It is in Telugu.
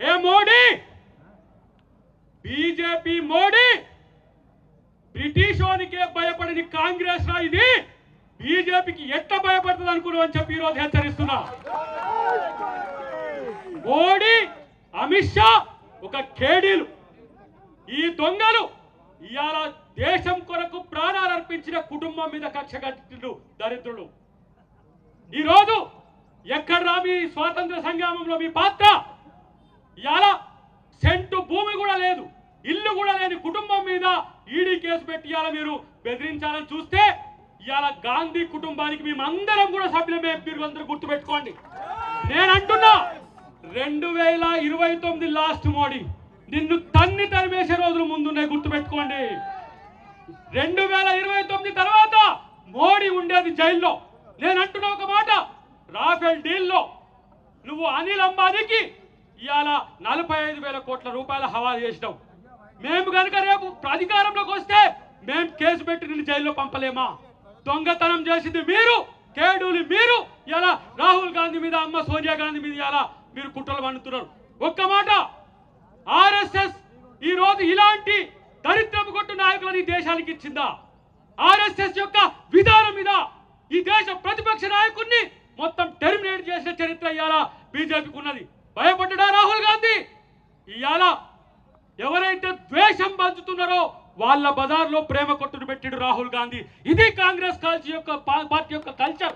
ఏ మోడీ? బీజేపీ మోడీ? బ్రిటిష్ వానికే భయపడని కాంగ్రెస్ రా ఇది. బీజేపీకి ఎట్ట భయపడుతుంది అనుకున్నావు అని చెప్పి ఈరోజు హెచ్చరిస్తున్నా. మోడీ అమిత్ షా ఒక కేడీలు. ఈ దొంగలు ఇవాళ దేశం కొరకు ప్రాణాలు అర్పించిన కుటుంబం మీద కక్ష కట్టిండు దరిద్రులు. ఈరోజు ఎక్కడ రా మీ స్వాతంత్ర సంగ్రామంలో మీ పాత్ర? ఇవాళ సెంటు భూమి కూడా లేదు ఇల్లు కూడా లేని కుటుంబం మీద ఈడీ కేసు పెట్టి ఇవాళ మీరు బెదిరించాలని చూస్తే ఇవాళ గాంధీ కుటుంబానికి మేమందరం కూడా సభ్యులమే మీరు అందరూ గుర్తుపెట్టుకోండి. నేను అంటున్నా రెండు వేల ఇరవై తొమ్మిది లాస్ట్ మోడీ నిన్ను తన్ని తరిమేసే రోజులు ముందున్నాయి గుర్తుపెట్టుకోండి. రెండు వేల ఇరవై తొమ్మిది తర్వాత మోడీ ఉండేది జైల్లో. నేను అంటున్నా ఒక మాట రాఫెల్ డీల్లో నువ్వు అనిల్ అంబానీకి ఇవాళ నలభై ఐదు వేల కోట్ల రూపాయల హవాలు చేసినాం. మేము కనుక రేపు అధికారంలోకి వస్తే మేము కేసు పెట్టి నిన్ను జైల్లో పంపలేమా? దొంగతనం చేసింది మీరు కేడులు మీరు. ఇలా రాహుల్ గాంధీ మీద అమ్మ సోనియా గాంధీ మీద ఇలా మీరు కుట్రలు పండుతున్నారు ఒక్క మాట ఆర్ఎస్ఎస్ ఈ రోజు ఇలాంటి దరిద్రపు కొట్టు నాయకులను ఈ దేశానికి ఇచ్చిందా? ఆర్ఎస్ఎస్ యొక్క విధానం మీద ఈ దేశ ప్రతిపక్ష నాయకుడిని మొత్తం టెర్మినేట్ చేసిన చరిత్ర ఇవాళ బీజేపీకి ఉన్నది. భయపడ్డా రాహుల్ గాంధీ? ఇవాళ ఎవరైతే ద్వేషం పంచుతున్నారో వాళ్ళ బజార్లో ప్రేమ కొట్టును పెట్టిడు రాహుల్ గాంధీ. ఇది కాంగ్రెస్ కాల్చి యొక్క పార్టీ యొక్క కల్చర్